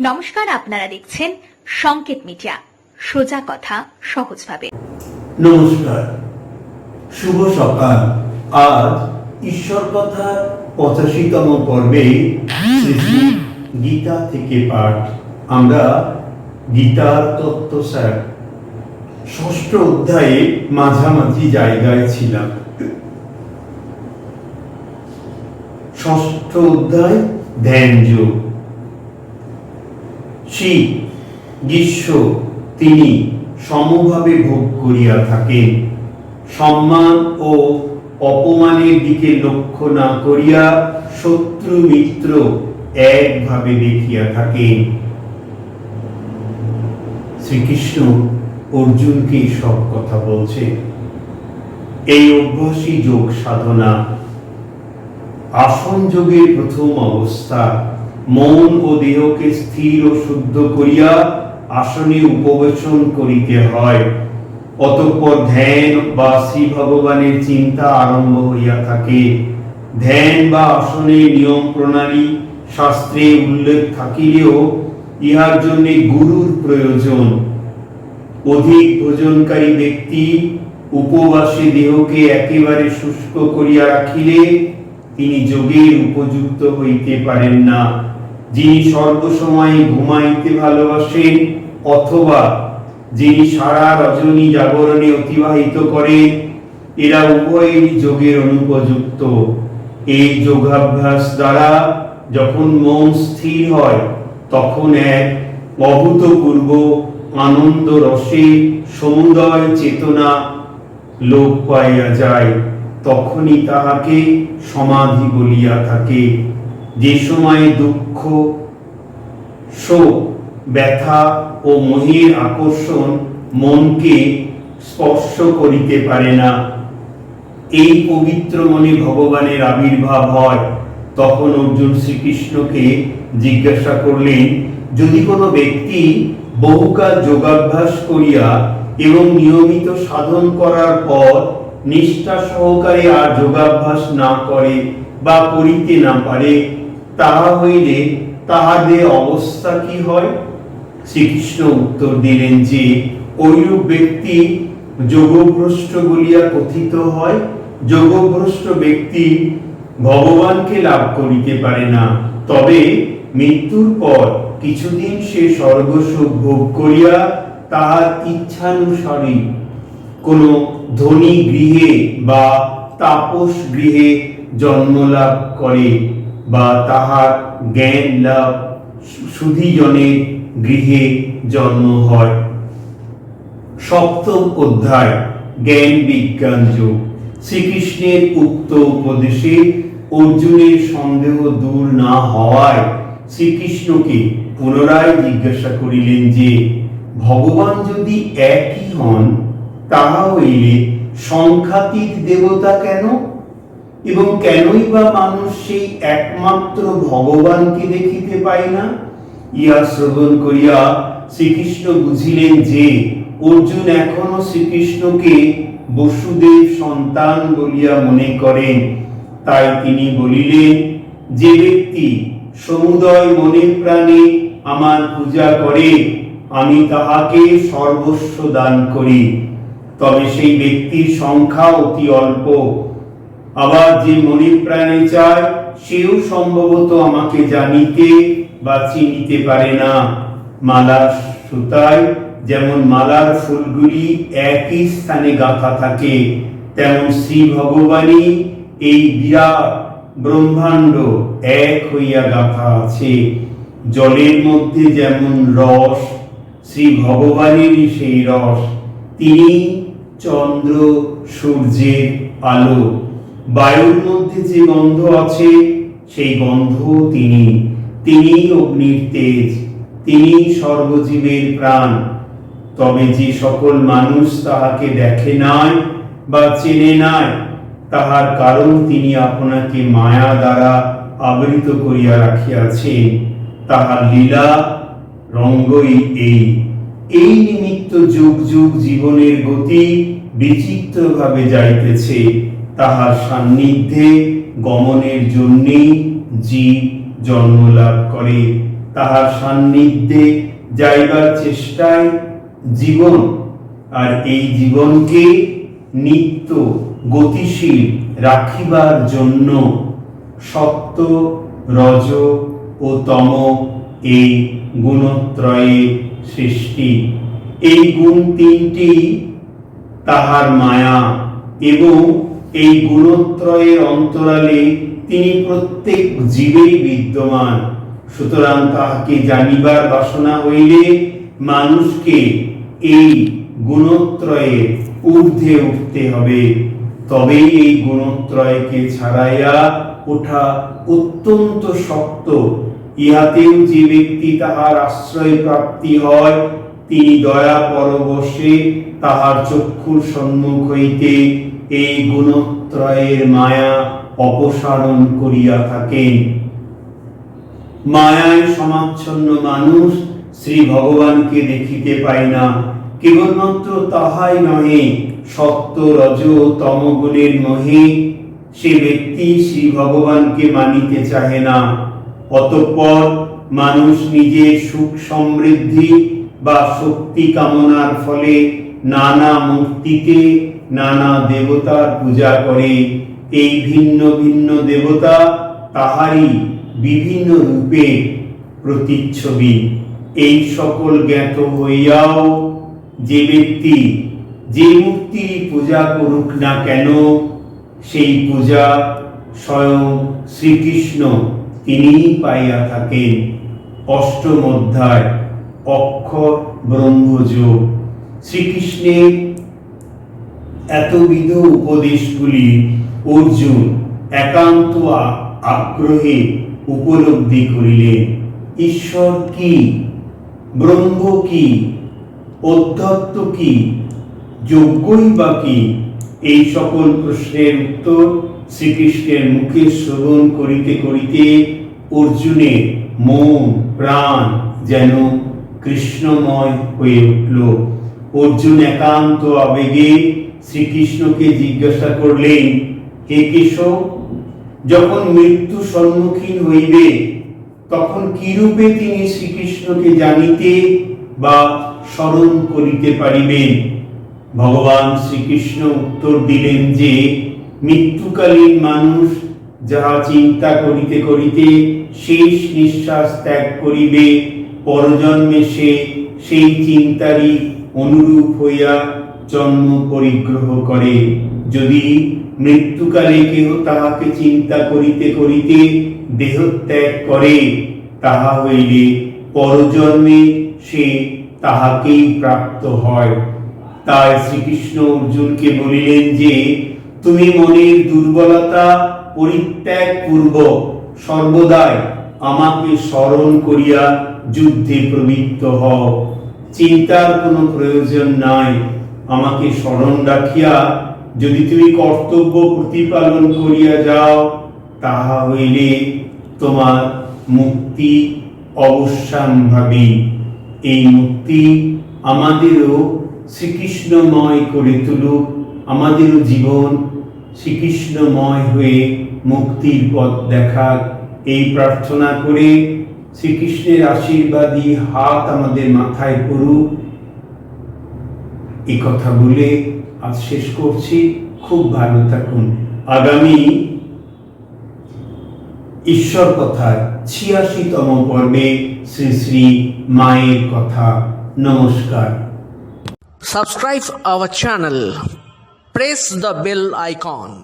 নমস্কার, আপনারা দেখছেন সংকেত মিডিয়া। সোজা কথা, সহজভাবে। নমস্কার। শুভ সকাল। আজ ঈশ্বর কথা পঁচাশিতম পর্বে গীতা থেকে পাঠ। আমরা গীতার তত্ত্ব, স্যার। ষষ্ঠ অধ্যায়ে মাঝামাঝি জায়গায় ছিলাম। ষষ্ঠ অধ্যায় ধ্যান যোগ শীত গ্রীষ্ম তিনি সমভাবে ভোগ করিয়া থাকেন। সম্মান ও অপমানের দিকে লক্ষ্য না করিয়া শত্রু মিত্র একভাবে দেখিয়া থাকেন। শ্রীকৃষ্ণ অর্জুনকে সব কথা বলছে। এই অভ্যাসী যোগ সাধনা। আসন যোগের প্রথম অবস্থা মন ও দেহকে স্থির ও শুদ্ধ করিয়া আসনে উপবেশন করিতে হয়। অতঃপর ধ্যান বা শ্রী ভগবানের চিন্তা আরম্ভ হইয়া থাকে। ধ্যান বা আসনের নিয়ম প্রণালী শাস্ত্রে উল্লেখ থাকিলেও ইহার জন্য গুরুর প্রয়োজন। অধিক ভোজনকারী ব্যক্তি উপবাসে দেহকে একেবারে শুষ্ক করিয়া রাখিলে তিনি যোগের উপযুক্ত হইতে পারেন না। যিনি সর্বসময় ঘুমাইতে ভালোবাসেন, অথবা যিনি সারা রজনী জাগরণে অতিবাহিত করেন, এরা উভয়েরই যোগের অনুপযুক্ত। এই যোগাভ্যাস দ্বারা যখন মন স্থির হয়, তখন এক অভূতপূর্ব আনন্দ রসে সমুদয় চেতনা লোপ পাইয়া যায়, তখনই তাহাকে সমাধি বলিয়া থাকে। যে সময়ে দুঃখ, শোক, ব্যথা ও মোহের আকর্ষণ মনকে স্পর্শ করিতে পারে না। এই পবিত্র মনে ভগবানের আবির্ভাব হয়। তখন অর্জুন শ্রীকৃষ্ণকে জিজ্ঞাসা করলেন, যদি কোনো ব্যক্তি বহুকাল যোগাভ্যাস করিয়া এবং নিয়মিত সাধন করার পর নিষ্ঠা সহকারে আর যোগাভ্যাস না করে বা করিতে না পারে তাহা হইলে তাহাদের অবস্থা কি হয়? শ্রীকৃষ্ণ উত্তর দিলেন যে ঐরূপ ব্যক্তি যোগভ্রষ্ট বলিয়া কথিত হয়। যোগভ্রষ্ট ব্যক্তি ভগবানকে লাভ করিতে পারে না। তবে মৃত্যুর পর কিছুদিন সে স্বর্গসুখ ভোগ করিয়া তাহার ইচ্ছানুসারী কোনো ধনী গৃহে বা তাপস গৃহে জন্ম লাভ করে। বা তাহার জ্ঞান লাভ সুধীজনের গৃহে জন্ম হয়। সপ্তম অধ্যায়, জ্ঞান বিজ্ঞান যোগ। শ্রীকৃষ্ণের উক্ত উপদেশে অর্জুনের সন্দেহ দূর না হওয়ায় শ্রীকৃষ্ণকে পুনরায় জিজ্ঞাসা করিলেন যে, ভগবান যদি একই হন, তাহা হইলে সংখ্যাতীত দেবতা কেন? এবং কেনই বা মানুষ সেই একমাত্র ভগবানকে দেখিতে পায় না? ইহা শ্রবণ করিয়া শ্রীকৃষ্ণ বুঝিলেন যে, অর্জুন এখনও শ্রীকৃষ্ণকে বসুদেব সন্তান বলিয়া মনে করেন। তাই তিনি বলিলেন, যে ব্যক্তি সমুদয় মনে প্রাণে আমার পূজা করে, আমি তাহাকে সর্বস্ব দান করি। তবে সেই ব্যক্তির সংখ্যা অতি অল্প। আবার যে মনে প্রাণে চায়, সেও সম্ভবত আমাকে জানিতে বা চিনিতে পারে না। মালার সুতায় যেমন মালার ফুলগুলি একই স্থানে গাঁথা থাকে, তেমন শ্রী ভগবানই এই বিরাট ব্রহ্মাণ্ড এক হইয়া গাঁথা আছে। জলের মধ্যে যেমন রস, শ্রী ভগবানেরই সেই রস, তিনি চন্দ্র সূর্যের আলো। বায়ুর মধ্যে যে গন্ধ আছে, সেই গন্ধ তিনি। তিনি অগ্নির তেজ তিনি সর্বজীবের প্রাণ। তবে যে সকল মানুষ তাহাকে দেখে নাই বা চেনে নাই, তাহার কারণ তিনি আপনাকে মায়া দ্বারা আবৃত করিয়া রাখিয়াছেন। তাহার লীলা রঙ্গই এই। এই নিমিত্ত যুগ যুগ জীবনের গতি বিচিত্রভাবে যাইতেছে। তাহার সান্নিধ্যে গমনের জন্যেই জীব জন্ম লাভ করে। তাহার সান্নিধ্যে যাইবার চেষ্টায় জীবন, আর এই জীবনকে নিত্য গতিশীল রাখিবার জন্য সত্য রজ ও তম এই গুণত্রয়ের সৃষ্টি। এই গুণ তিনটি তাহার মায়া এবং এই গুণত্রয়ের অন্তরালে তিনি প্রত্যেক জীবেই বিদ্যমান। সুতরাং তাহাকে জানিবার বাসনা হইলে মানুষকে এই গুণত্রয়ের ঊর্ধ্বে উঠতে হবে। তবেই এই গুণত্রয়কে ছাড়াইয়া ওঠা অত্যন্ত শক্ত। ইহাতেও যে ব্যক্তি তাহার আশ্রয় প্রাপ্তি হয়, তিনি দয়া পরবশে তাহার চক্ষুর সম্মুখ হইতে এই গুণত্রয়ের মায়া অপসারণ করিয়া থাকেন। মায়ায় সমাচ্ছন্ন মানুষ শ্রী ভগবানকে দেখিতে পায় না, কেবলমাত্র তাহাই নহে সত্য রজ ও তম গুণের মহে সে ব্যক্তি শ্রী ভগবানকে মানিতে চাহে না। অতঃপর মানুষ নিজের সুখ সমৃদ্ধি বা শক্তি কামনার ফলে নানা মূর্তিতে নানা দেবতার পূজা করে। এই ভিন্ন ভিন্ন দেবতা তাহারই বিভিন্ন রূপে প্রতিচ্ছবি। এই সকল জ্ঞাত হইয়াও যে ব্যক্তি যে মূর্তির পূজা করুক না কেন, সেই পূজা স্বয়ং শ্রীকৃষ্ণ তিনিই পাইয়া থাকেন। অষ্টম অধ্যায় অক্ষর ব্রহ্মযোগ শ্রীকৃষ্ণের এতবিধ উপদেশগুলি অর্জুন একান্ত আগ্রহে উপলব্ধি করিলেন ঈশ্বর কি, ব্রহ্ম কি, অধ্যত্ত কি, যোগ্যই বা কি? এই সকল প্রশ্নের উত্তর শ্রীকৃষ্ণের মুখে শ্রবণ করিতে করিতে অর্জুনের মন, প্রাণ যেন কৃষ্ণময় হয়ে উঠল। অর্জুন একান্ত আবেগে শ্রীকৃষ্ণকে জিজ্ঞাসা করলেন, হে কেশব, যখন মৃত্যু সম্মুখীন হইবে, তখন কিরূপে তিনি শ্রীকৃষ্ণকে জানিতে বা স্মরণ করিতে পারিবেন? ভগবান শ্রীকৃষ্ণ উত্তর দিলেন যে, মৃত্যুকালীন মানুষ যাহা চিন্তা করিতে করিতে শেষ নিঃশ্বাস ত্যাগ করিবে, পরজন্মে সে সেই চিন্তারই অনুরূপ হইয়া জন্ম পরিগ্রহ করে। যদি মৃত্যুকালে কেহ তাহাকে চিন্তা করিতে করিতে দেহত্যাগ করে, তাহা হইলে পরজন্মে সে তাহাকেই প্রাপ্ত হয়। তাই শ্রীকৃষ্ণ অর্জুনকে বলিলেন যে, তুমি মনের দুর্বলতা পরিত্যাগ পূর্বক সর্বদাই আমাকে স্মরণ করিয়া যুদ্ধে প্রবৃত্ত হও। চিন্তার কোনো প্রয়োজন নাই। আমাকে স্মরণ রাখিয়া, যদি তুমি কর্তব্য প্রতিপালন করিয়া যাও, তাহা হইলে তোমার মুক্তি অবশ্যম্ভাবী। এই মুক্তি আমাদেরও শ্রীকৃষ্ণময় করে তুলুক, আমাদেরও জীবন শ্রীকৃষ্ণময় হয়ে মুক্তির পথ দেখাক। এই প্রার্থনা করে শ্রীকৃষ্ণের আশীর্বাদী হাত আমাদের মাথায় পড়ুক। এই কথা বলে আজ শেষ করছি। খুব ভালো থাকুন। আগামী ঈশ্বর কথার ছিয়াশিতম পর্বে শ্রী শ্রী মায়ের কথা। নমস্কার। Subscribe our channel press the bell icon.